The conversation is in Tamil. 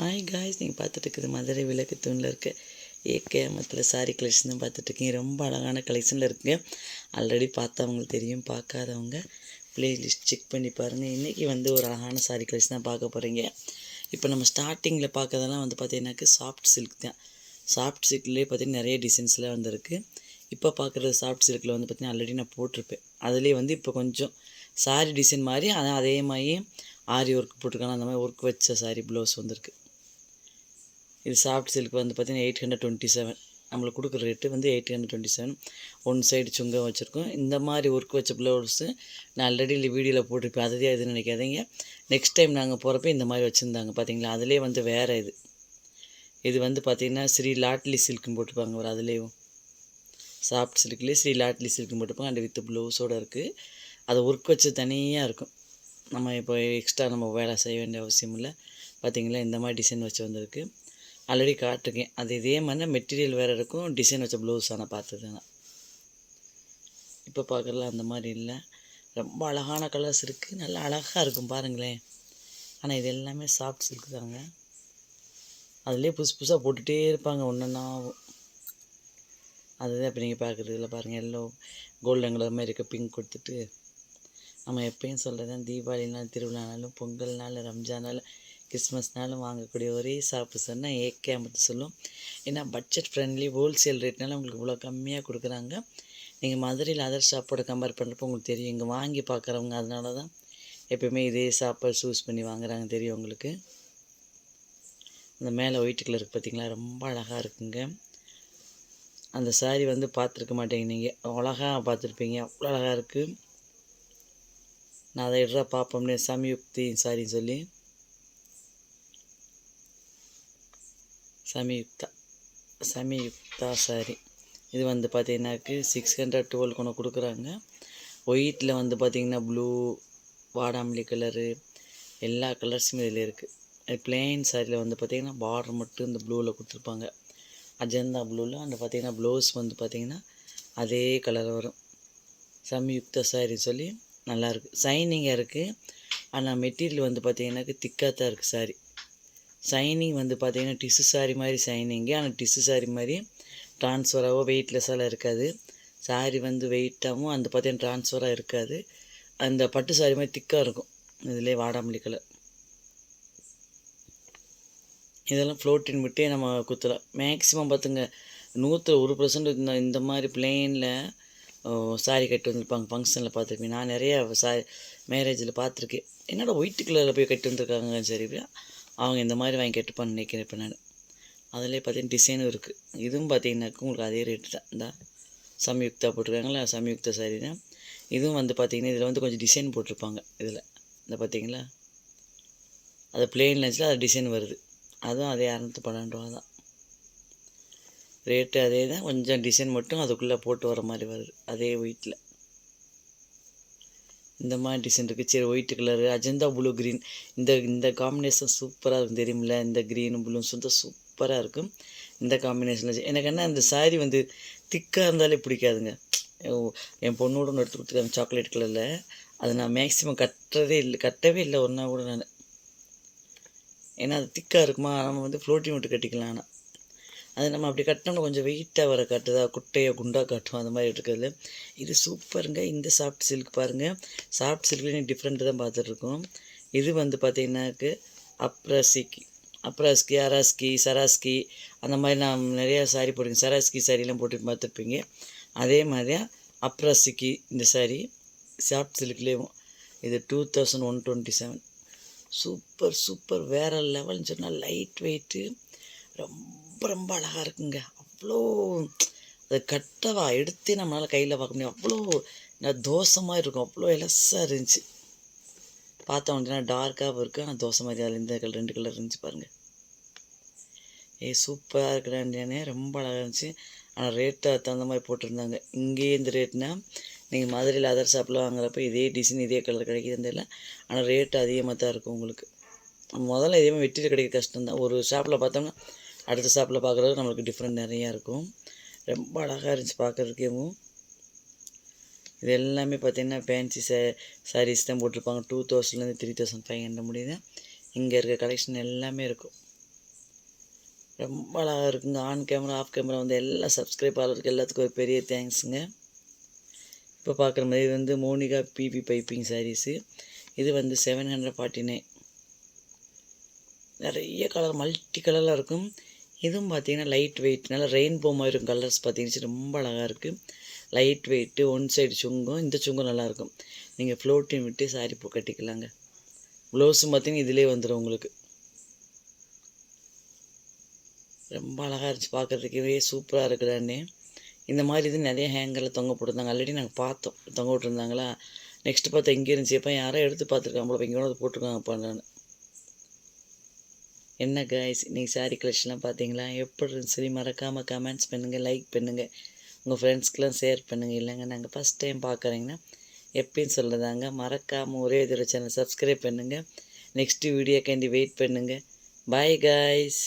ஹாய் காய்ஸ் நீங்கள் பார்த்துட்டு மதுரை விளக்கு தூணில் இருக்க ஏகேமத்தில் சாரி கலெக்ஷன் தான் பார்த்துட்ருக்கீங்க ரொம்ப அழகான கலெக்ஷனில் இருக்குங்க. ஆல்ரெடி பார்த்தவங்களுக்கு தெரியும் பார்க்காதவங்க ப்ளேலிஸ்ட் செக் பண்ணி பாருங்கள் இன்றைக்கி வந்து ஒரு அழகான சாரி கலெக்ஷன் தான் பார்க்க போகிறீங்க இப்போ நம்ம ஸ்டார்டிங்கில் பார்க்கறதெல்லாம் வந்து பார்த்தீங்கன்னாக்க சாஃப்ட் சில்க் தான். சாஃப்ட் சில்க்லேயே பார்த்தீங்கன்னா நிறைய டிசைன்ஸ்லாம் வந்திருக்கு. இப்போ பார்க்குறது சாஃப்ட் சில்கில் வந்து பார்த்தீங்கன்னா ஆல்ரெடி நான் போட்டிருப்பேன். அதுலேயே வந்து இப்போ கொஞ்சம் சாரி டிசைன் மாதிரி அதான் அதே மாதிரி ஆரி ஒர்க் போட்டிருக்காங்க. அந்த மாதிரி ஒர்க் வச்ச சாரி ப்ளவுஸ் வந்திருக்கு. இது சாஃப்ட் சில்க் வந்து பார்த்தீங்கன்னா எயிட் ஹண்ட்ரட் டுவெண்ட்டி செவன் நம்மளுக்கு கொடுக்குற ரேட்டு வந்து eight hundred twenty seven one side சுங்கம் வச்சுருக்கோம். இந்த மாதிரி ஒர்க் வச்ச ப்ளவுஸு நான் ஆல்ரெடி இல்லை வீடியோவில் போட்டிருப்பேன். அதுதான் எதுன்னு நினைக்காதீங்க. நெக்ஸ்ட் டைம் நாங்கள் போகிறப்ப இந்த மாதிரி வச்சுருந்தாங்க பார்த்தீங்களா? அதுலேயே வந்து வேறு இது. இது வந்து பார்த்திங்கன்னா ஸ்ரீ லாட்லி சில்க்குன்னு போட்டிருப்பாங்க ஒரு அதுலேயும். சாஃப்ட் சில்க்லேயே ஸ்ரீ லாட்லி சில்க்குன்னு போட்டிருப்பாங்க. அண்ட் வித் ப்ளவுஸோடு இருக்குது அதை ஒர்க் வச்சு தனியாக இருக்கும். நம்ம இப்போ எக்ஸ்ட்ரா நம்ம வேலை செய்ய வேண்டிய அவசியம் இல்லை. பார்த்திங்களா? இந்த மாதிரி டிசைன் வச்சு வந்திருக்கு. ஆல்ரெடி காட்டிருக்கேன். அது இதே மாதிரி மெட்டீரியல் வேறு இருக்கும். டிசைன் வச்ச ப்ளவுஸ் ஆனால் பார்த்தது நான் இப்போ பார்க்குறதுல அந்த மாதிரி இல்லை. ரொம்ப அழகான கலர்ஸ் இருக்குது நல்லா அழகாக இருக்கும் பாருங்களேன். ஆனால் இது எல்லாமே சாஃப்ட் சில்க் தாங்க. அதுலேயே புதுசு புதுசாக போட்டுகிட்டே இருப்பாங்க ஒன்றுன்னா அதுதான் இப்போ நீங்கள் பார்க்குறதுல பாருங்கள் எல்லோ கோல்டன் கலர் மாதிரி இருக்க. பிங்க் கொடுத்துட்டு. நம்ம எப்பயும் சொல்கிறது தான் தீபாவளினாலும் திருவிழானாலும் பொங்கல்னாலும் ரம்ஜானாலும் கிறிஸ்மஸ்னாலும் வாங்கக்கூடிய ஒரே ஷாப்பு சொன்னால் ஏகே மட்டும் சொல்லும். ஏன்னா பட்ஜெட் ஃப்ரெண்ட்லி ஹோல்சேல் ரேட்னால உங்களுக்கு இவ்வளோ கம்மியாக கொடுக்குறாங்க. நீங்கள் மதுரையில் அதர் ஷாப்போட கம்பேர் பண்ணுறப்போ உங்களுக்கு தெரியும். இங்கே வாங்கி பார்க்குறவங்க அதனால தான் எப்பயுமே இதே ஷாப்பை சூஸ் பண்ணி வாங்குறாங்க தெரியும் உங்களுக்கு. அந்த மேலே ஒயிட் கலர் இருக்குது பார்த்தீங்களா ரொம்ப அழகாக இருக்குங்க. அந்த சாரீ வந்து பார்த்துருக்க மாட்டேங்க நீங்கள் அழகாக பார்த்துருப்பீங்க. அவ்வளோ அழகாக இருக்குது நான் அதை எடுறா பார்ப்போம்னே சமயுக்தி சாரின்னு சொல்லி. சமயுக்தா சமயுக்தா சாரி. இது வந்து பார்த்திங்கனாக்கு சிக்ஸ் ஹண்ட்ரட் டுவெல் கொண்டு கொடுக்குறாங்க. ஒயிட்டில் வந்து பார்த்திங்கன்னா ப்ளூ வாடாமல்லி கலரு எல்லா கலர்ஸுமே இதில் இருக்குது பிளெயின் சாரியில் வந்து பார்த்திங்கன்னா பார்டர் மட்டும் இந்த ப்ளூவில் கொடுத்துருப்பாங்க. அஜந்தா ப்ளூவில் அந்த பார்த்திங்கன்னா ப்ளவுஸ் வந்து பார்த்திங்கன்னா அதே கலர் வரும். சமயுக்தா சாரி சொல்லி நல்லாயிருக்கு சைனிங்காக இருக்குது ஆனால் மெட்டீரியல் வந்து பார்த்திங்கன்னாக்கு திக்காக தான் இருக்குது சாரி சைனிங் வந்து பார்த்திங்கன்னா டிஷ்யூ சாரி மாதிரி சைனிங்கு ஆனால் டிஷ்யூ சாரி மாதிரி ட்ரான்ஸ்ஃபராகவோ வெயிட்லெஸ்ஸாலாம் இருக்காது. சாரி வந்து வெயிட்டாகவும் அந்த பார்த்தீங்கன்னா ட்ரான்ஸ்ஃபராக இருக்காது. அந்த பட்டு சாரி மாதிரி திக்காக இருக்கும். இதிலே வாடாமல்லி கலர் இதெல்லாம் ஃப்ளோட்டின் விட்டே நம்ம குத்தலாம். மேக்ஸிமம் பார்த்துங்க நூற்றில் ஒரு பர்சன்ட் இந்த இந்த மாதிரி பிளெயினில் சாரி கட்டி வந்திருப்பாங்க. ஃபங்க்ஷனில் பார்த்துருப்பேன் நான் நிறையா சாரி மேரேஜில் பார்த்துருக்கேன் என்னடா ஒயிட் கலரில் போய் கட்டி வந்திருக்காங்க சரி அவங்க இந்த மாதிரி வாங்கி கட்டுப்பான்னு நினைக்கிறேன் இப்போ நான். அதிலே பார்த்தீங்கன்னா டிசைனும் இருக்குது இதுவும் பார்த்தீங்கன்னாக்க உங்களுக்கு அதே ரேட்டு தான். இந்த சம்யுக்தா போட்டிருக்காங்களா? சம்யுக்தா சாரி தான் இதுவும் வந்து பார்த்திங்கன்னா இதில் வந்து கொஞ்சம் டிசைன் போட்டிருப்பாங்க இதில். இந்த பார்த்தீங்களா அது பிளெயின் லஞ்சில் அது டிசைன் வருது. அதுவும் அதே இரநூத்தி பன்னெண்டு ரூபா தான். ரேட்டு அதே தான். கொஞ்சம் டிசைன் மட்டும் அதுக்குள்ளே போட்டு வர மாதிரி வருது. அதே வீட்டில் இந்த மாதிரி டிசைன் இருக்குது சரி white colour Ajanta blue green இந்த இந்த காம்பினேஷன் சூப்பராக இருக்கும் தெரியுமில்ல? இந்த க்ரீனும் ப்ளூ சுத்தம் சூப்பராக இருக்கும். இந்த காம்பினேஷனில் எனக்கு என்ன இந்த சாரீ வந்து திக்காக இருந்தாலே பிடிக்காதுங்க. என் பொண்ணோட ஒன்று எடுத்து கொடுத்துருக்காங்க சாக்லேட் கலரில் அது நான் மேக்ஸிமம் கட்டுறதே இல்லை கட்டவே இல்லை ஒன்றா கூட நான். ஏன்னா அது திக்காக இருக்குமா? நம்ம வந்து ஃப்ளோட்டிங் விட்டு கட்டிக்கலாம் ஆனால் அது நம்ம அப்படி கட்டினோம்னா கொஞ்சம் வெயிட்டாக வர காட்டுதா? குட்டையை குண்டாக காட்டும்? அந்த மாதிரி இருக்கிறதுல. இது சூப்பருங்க. இந்த சாஃப்ட் சில்க் பாருங்கள் சாஃப்ட் சில்க்லேயும் டிஃப்ரெண்ட்டு தான் பார்த்துட்ருக்கோம். இது வந்து பார்த்திங்கனாக்கு அப்ராசிக்கி. அப்ராஸ்கி அராஸ்கி சராஸ்கி. அந்த மாதிரி நான் நிறையா சாரீ போட்டிருக்கேன். சராஸ்கி சாரீலாம் போட்டு பார்த்துருப்பீங்க. அதே மாதிரியா அப்ராசிக்கி இந்த சாரீ சாஃப்ட் சில்க்லேயும் இது two thousand one twenty seven super super. வேறு லெவல்னு சொன்னால் லைட் வெயிட்டு ரொம்ப ரொம்ப அழகாக இருக்குங்க. அவ்வளோ அது கட்டவா எடுத்தே நம்மளால் கையில் பார்க்க முடியும். அவ்வளோ தோசமாக இருக்கும். அவ்வளோ எலஸாக இருந்துச்சு. பார்த்தோம் அப்படின்னா டார்க்காகவும் இருக்குது ஆனால் தோசை மாதிரி அதில் இந்த கலர் ரெண்டு கலர் இருந்துச்சு பாருங்கள் ஏ சூப்பராக இருக்கிறாண்டே ரொம்ப அழகாக இருந்துச்சு. ஆனால் ரேட்டு தகுந்த மாதிரி போட்டிருந்தாங்க. இங்கேயே இந்த ரேட்னா நீங்கள் மதுரையில் அதர் ஷாப்பில் வாங்குறப்ப இதே டிசைன் இதே கலர் கிடைக்குதுன்னு தெரியல. ஆனால் ரேட்டு அதிகமாக தான் இருக்கும் உங்களுக்கு. முதல்ல எதுவுமே வெட்டியில் கிடைக்க கஷ்டம்தான். ஒரு ஷாப்பில் பார்த்தோம்னா அடுத்த ஷாப்பில் பார்க்குறது நம்மளுக்கு டிஃப்ரெண்ட் நிறையா இருக்கும். ரொம்ப அழகாக இருந்துச்சு பார்க்குறதுக்கேவும் இது எல்லாமே பார்த்திங்கன்னா ஃபேன்சி சே சாரீஸ் தான் போட்டிருப்பாங்க. டூ தௌசண்ட்லேருந்து த்ரீ தௌசண்ட் ஃபைவ் ஹண்ட்ரட் முடியுது. இங்கே இருக்க கலெக்ஷன் எல்லாமே இருக்கும். ரொம்ப அழகாக இருக்குங்க. ஆன் கேமரா ஆஃப் கேமரா வந்து எல்லா சப்ஸ்கிரைபாளருக்கு எல்லாத்துக்கும் ஒரு பெரிய தேங்க்ஸுங்க இப்போ பார்க்குற மாதிரி இது வந்து மோனிகா பிபி பைப்பிங் சாரீஸு இது வந்து செவன் ஹண்ட்ரட் ஃபார்ட்டி நைன் நிறைய கலர் மல்டி கலரில் இருக்கும். இதுவும் பார்த்திங்கன்னா லைட் வெயிட் நல்லா ரெயின்போ மாதிரி இருக்கும் கலர்ஸ் பார்த்தீங்கன்னா. ரொம்ப அழகாக இருக்குது லைட் வெயிட்டு ஒன் சைடு சுங்கம் இந்த சுங்கம் நல்லாயிருக்கும் நீங்கள் ஃப்ளோட்டின் விட்டு சாரி பூ கட்டிக்கலாங்க. ப்ளவுஸும் பார்த்தீங்கன்னா இதிலே வந்துடும் உங்களுக்கு. ரொம்ப அழகாக இருந்துச்சு பார்க்குறதுக்கே. சூப்பராக இருக்குதானே இந்த மாதிரி இது நிறைய ஹேங்கரில் தொங்க போட்டிருந்தாங்க. ஆல்ரெடி நாங்கள் பார்த்தோம். தொங்க விட்டுருந்தாங்களா? நெக்ஸ்ட்டு பார்த்தா இங்கே இருந்துச்சு. எப்போ யாரோ எடுத்து பார்த்துருக்காங்களோ போல. இங்கே வந்து போட்டிருக்காங்கப்பா நான் என்ன கைஸ் நீங்கள் சாரீ கலெக்ஷன்லாம் பார்த்தீங்களா எப்படி இருந்துச்சு? சரி மறக்காமல் கமெண்ட்ஸ் பண்ணுங்கள் லைக் பண்ணுங்கள் உங்கள் ஃப்ரெண்ட்ஸ்க்கெலாம் ஷேர் பண்ணுங்கள் இல்லைங்க நாங்கள் ஃபஸ்ட் டைம் பார்க்குறீங்கன்னா எப்பயும் சொல்லுதாங்க மறக்காமல் ஒரே இதில் சேனல் சப்ஸ்கிரைப் பண்ணுங்கள் நெக்ஸ்ட்டு வீடியோக்காண்டி வெயிட் பண்ணுங்கள் பாய் காய்ஸ்